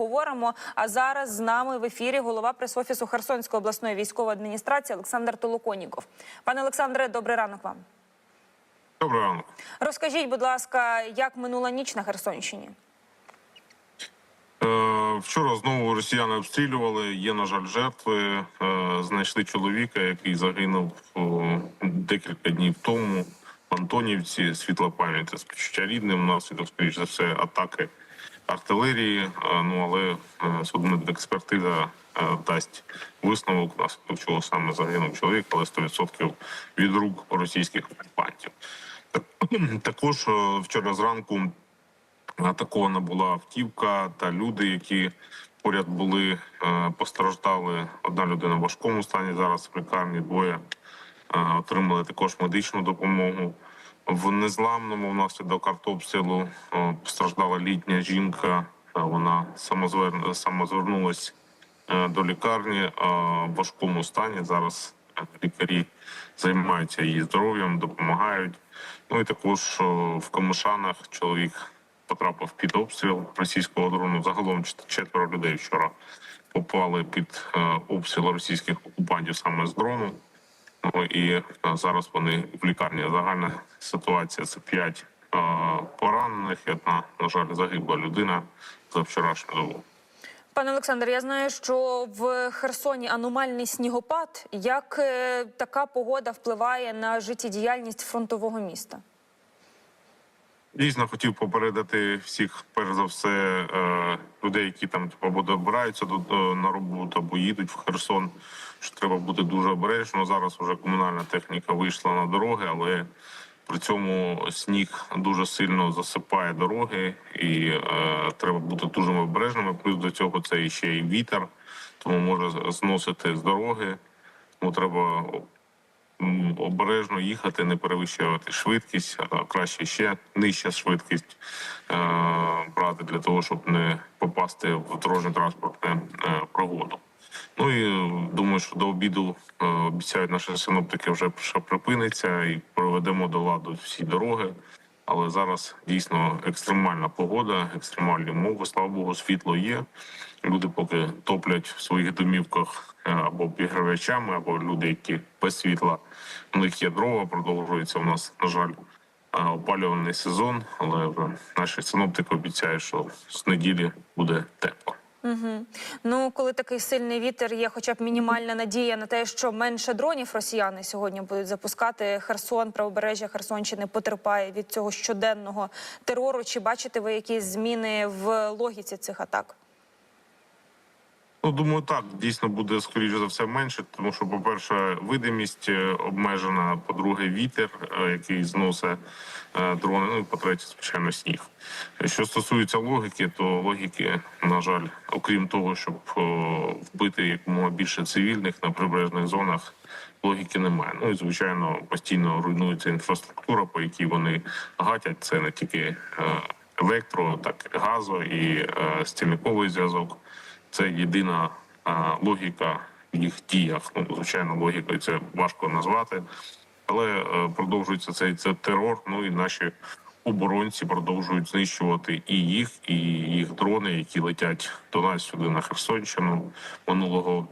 Говоримо. А зараз з нами в ефірі голова прес-офісу Херсонської обласної військової адміністрації Олександр Толоконіков. Пане Олександре, добрий ранок вам. Доброго ранку. Розкажіть, будь ласка, як минула ніч на Херсонщині? Е, вчора знову росіяни обстрілювали. Є, на жаль, жертви. Е, знайшли чоловіка, який загинув декілька днів тому в Антонівці. Світла пам'яті спочуття рідним. Внаслідок, скоріш за все, атаки артилерії. Е, ну але е, судмедекспертиза е, дасть висновок, внаслідок чого саме загинув чоловік, але 100% від рук російських окупантів. Також вчора зранку атакована була автівка та люди, які поряд були, постраждали. Одна людина в важкому стані зараз в лікарні, двоє отримали також медичну допомогу. В незламному внаслідок артобстрілу е, постраждала літня жінка. Е, Вона самозвер... самозвернулась е, до лікарні в важкому стані. Зараз лікарі займаються її здоров'ям, допомагають. Ну і також в Камишанах чоловік потрапив під обстріл російського дрону. Загалом чет- четверо людей вчора попали під обстріл російських окупантів саме з дрону. Ну і е, зараз вони в лікарні. Загальна ситуація це п'ять е, поранених. Одна, на жаль, загибла людина за вчорашню добу. Пане Олександр, я знаю, що в Херсоні аномальний снігопад. Як е, така погода впливає на життєдіяльність фронтового міста? Дійсно, хотів попередити всіх, перш за все, е, людей, які там типу, або добираються до, на роботу, або їдуть в Херсон. Що треба бути дуже обережно. Зараз вже комунальна техніка вийшла на дороги, але при цьому сніг дуже сильно засипає дороги, і е, треба бути дуже обережними. Плюс до цього це ще й вітер, тому може зносити з дороги. Тому треба обережно їхати, не перевищувати швидкість, а краще ще нижча швидкість е, брати для того, щоб не попасти в дорожньо транспортне е, пригоду. Ну і е, думаю, що до обіду обіцяють наші синоптики вже припиниться і проведемо до ладу всі дороги. Але зараз дійсно екстремальна погода, екстремальні умови. Слава Богу, світло є. Люди поки топлять в своїх домівках е, або обігрівачами, або люди, які без світла. У них є дрова, продовжується у нас, на жаль, опалюваний опалювальний сезон. Але наші синоптики обіцяють, що з неділі буде тепло. Ну, коли такий сильний вітер, є хоча б мінімальна надія на те, що менше дронів росіяни сьогодні будуть запускати. Херсон, правобережжя Херсонщини потерпає від цього щоденного терору. Чи бачите ви якісь зміни в логіці цих атак? Ну, думаю, так дійсно буде скоріше за все менше, тому що, по-перше, видимість е, обмежена. По-друге, вітер, е, який зносить е, дрони. Ну і по-третє, звичайно, сніг. Що стосується логіки, то логіки, на жаль, окрім того, щоб вбити якомога більше цивільних на прибережних зонах. Логіки немає. Ну і звичайно, постійно руйнується інфраструктура, по якій вони гатять. Це не тільки електро, так і газо і стільниковий зв'язок. Це єдина а, логіка в їх діях. Ну, звичайно, логікою це важко назвати, але е, продовжується цей це терор. Ну і наші оборонці продовжують знищувати і їх, і їх дрони, які летять до нас сюди на Херсонщину. Минулого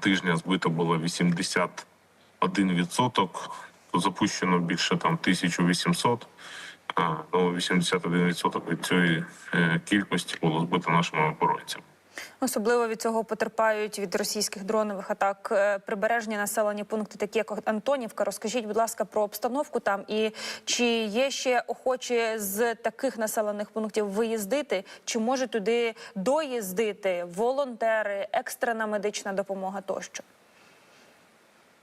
тижня збито було 81%, запущено більше там 1800. А, ну, 81% від цієї е, кількості було збито нашими оборонцями. Особливо від цього потерпають від російських дронових атак е, прибережні населені пункти, такі як Антонівка. Розкажіть, будь ласка, про обстановку там і чи є ще охочі з таких населених пунктів виїздити, чи може туди доїздити волонтери, екстрена медична допомога тощо?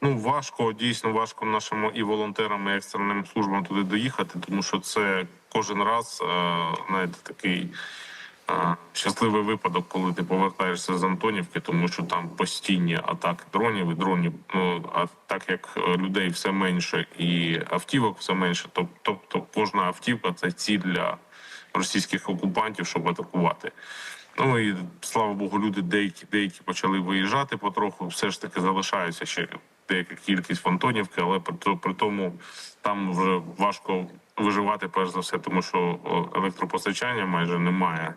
Ну важко, дійсно важко нашим і волонтерам, і екстреним службам туди доїхати, тому що це кожен раз е, знаєте, такий щасливий випадок, коли ти повертаєшся з Антонівки, тому що там постійні атаки дронів і дронів. Ну а так як е, людей все менше і автівок все менше, то тобто кожна автівка це ціль для російських окупантів, щоб атакувати. Ну і слава Богу, люди деякі деякі почали виїжджати потроху. Все ж таки залишаються ще деяка кількість фантонівки, але при, при тому там вже важко виживати перш за все, тому що електропостачання майже немає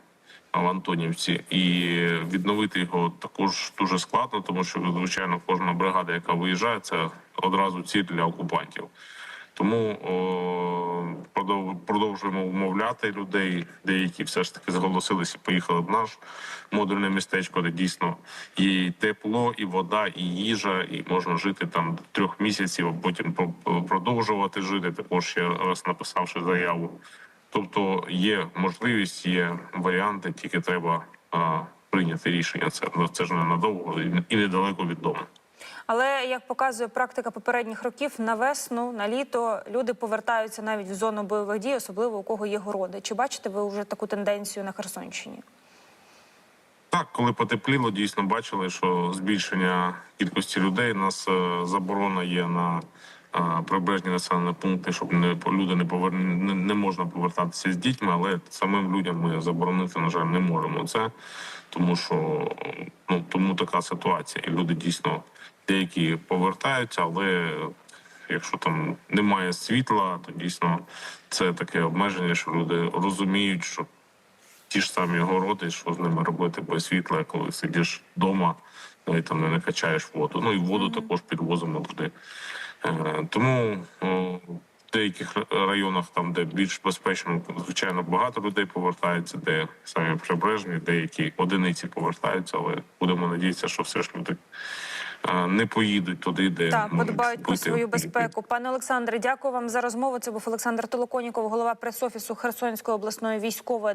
в Антонівці, і відновити його також дуже складно, тому що звичайно кожна бригада, яка виїжджає, це одразу ціль для окупантів. Тому о, продовжуємо вмовляти людей. Деякі все ж таки зголосилися, поїхали в наш модульне містечко, де дійсно є і тепло, і вода, і їжа, і можна жити там трьох місяців, а потім продовжувати жити. Також ще раз написавши заяву. Тобто є можливість, є варіанти, тільки треба а, прийняти рішення. Це ну, це ж не надовго і- недалеко від дому. Але як показує практика попередніх років, на весну, на літо люди повертаються навіть в зону бойових дій, особливо у кого є городи. Чи бачите ви вже таку тенденцію на Херсонщині? Так, коли потепліло, дійсно бачили, що збільшення кількості людей. У нас е, заборона є на прибережні населені пункти, щоб не люди не повер... не, не можна повертатися з дітьми, але самим людям ми заборонити, на жаль, не можемо це, тому що ну тому така ситуація. І люди дійсно деякі повертаються, але якщо там немає світла, то дійсно це таке обмеження, що люди розуміють, що ті ж самі городи, що з ними робити без світла, коли сидиш вдома, ну, і там не накачаєш воду. Ну і воду також підвозимо туди. Е, Тому в деяких районах, там, де більш безпечно, звичайно, багато людей повертається, де самі прибережні, деякі одиниці повертаються, але будемо надіятися, що все ж люди е, не поїдуть туди, де Так, подбають про свою безпеку. Пане Олександре, дякую вам за розмову. Це був Олександр Толоконіков, голова прес-офісу Херсонської обласної військової